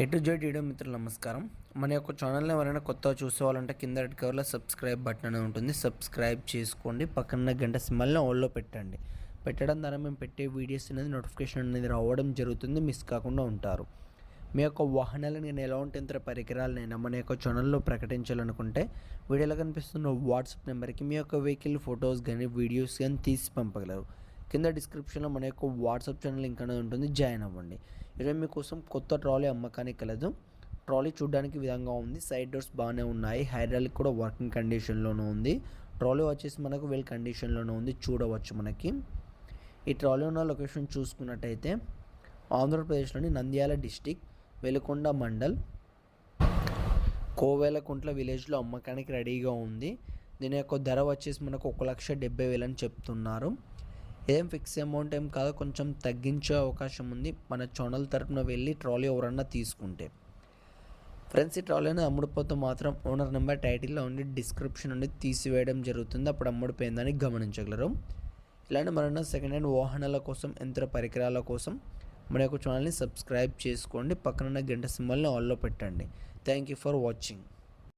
A to Z video మిత్రులు నమస్కారం. మన యొక్క ఛానల్ని ఎవరైనా కొత్తగా చూసేవాళ్ళంటే కింద రెడ్ కవర్లో సబ్స్క్రైబ్ బటన్ అనేది ఉంటుంది. సబ్స్క్రైబ్ చేసుకోండి. పక్కన గంట సింబల్ని ఆల్లో పెట్టండి. పెట్టడం ద్వారా మేము పెట్టే వీడియోస్ అనేది నోటిఫికేషన్ అనేది రావడం జరుగుతుంది. మిస్ కాకుండా ఉంటారు. మీ యొక్క వాహనాలు నేను ఎలాంటి ఇతర పరికరాలనైనా మన యొక్క ఛానల్లో ప్రకటించాలనుకుంటే వీడియోలో కనిపిస్తున్న వాట్సాప్ నెంబర్కి మీ యొక్క వెహికల్ ఫొటోస్ కానీ వీడియోస్ కానీ తీసి పంపగలరు. కింద డిస్క్రిప్షన్లో మన యొక్క వాట్సాప్ ఛానల్ లింక్ అనేది ఉంటుంది జాయిన్ అవ్వండి. ఈరోజు మీకోసం కొత్త ట్రాలీ అమ్మకానికి కలదు ట్రాలీ చూడడానికి విధంగా ఉంది. సైడ్ డోర్స్ బాగానే ఉన్నాయి. హైడ్రాలిక్ కూడా వర్కింగ్ కండిషన్లోనే ఉంది. ట్రాలీ వచ్చేసి మనకు వెల్ కండిషన్లోనే ఉంది. చూడవచ్చు మనకి. ఈ ట్రాలీ ఉన్న లొకేషన్ చూసుకున్నట్టయితే ఆంధ్రప్రదేశ్లోని నంద్యాల డిస్టిక్ వెలుకొండ మండల్ కోవేలకుంట్ల విలేజ్లో అమ్మకానికి రెడీగా ఉంది. దీని యొక్క ధర వచ్చేసి మనకు ఒక లక్ష డెబ్బై వేలు అని చెప్తున్నారు. ఏం ఫిక్స్ అమౌంట్ ఏం కాదు కొంచెం తగ్గించే అవకాశం ఉంది. మన ఛానల్ తరపున వెళ్ళి ట్రాలీ ఎవరన్నా తీసుకుంటే. ఫ్రెండ్స్ ఈ ట్రాలీ అనేది అమ్ముడుపోతే మాత్రం ఓనర్ నెంబర్ టైటిల్లో ఉండి డిస్క్రిప్షన్ నుండి తీసివేయడం జరుగుతుంది. అప్పుడు అమ్ముడిపోయిందని గమనించగలరు. ఇలాంటి మరన్నా సెకండ్ హ్యాండ్ వాహనాల కోసం యంత్ర పరికరాల కోసం మన యొక్క ఛానల్ని సబ్స్క్రైబ్ చేసుకోండి. పక్కనున్న గంట సింబల్ని ఆల్లో పెట్టండి. Thank you for watching.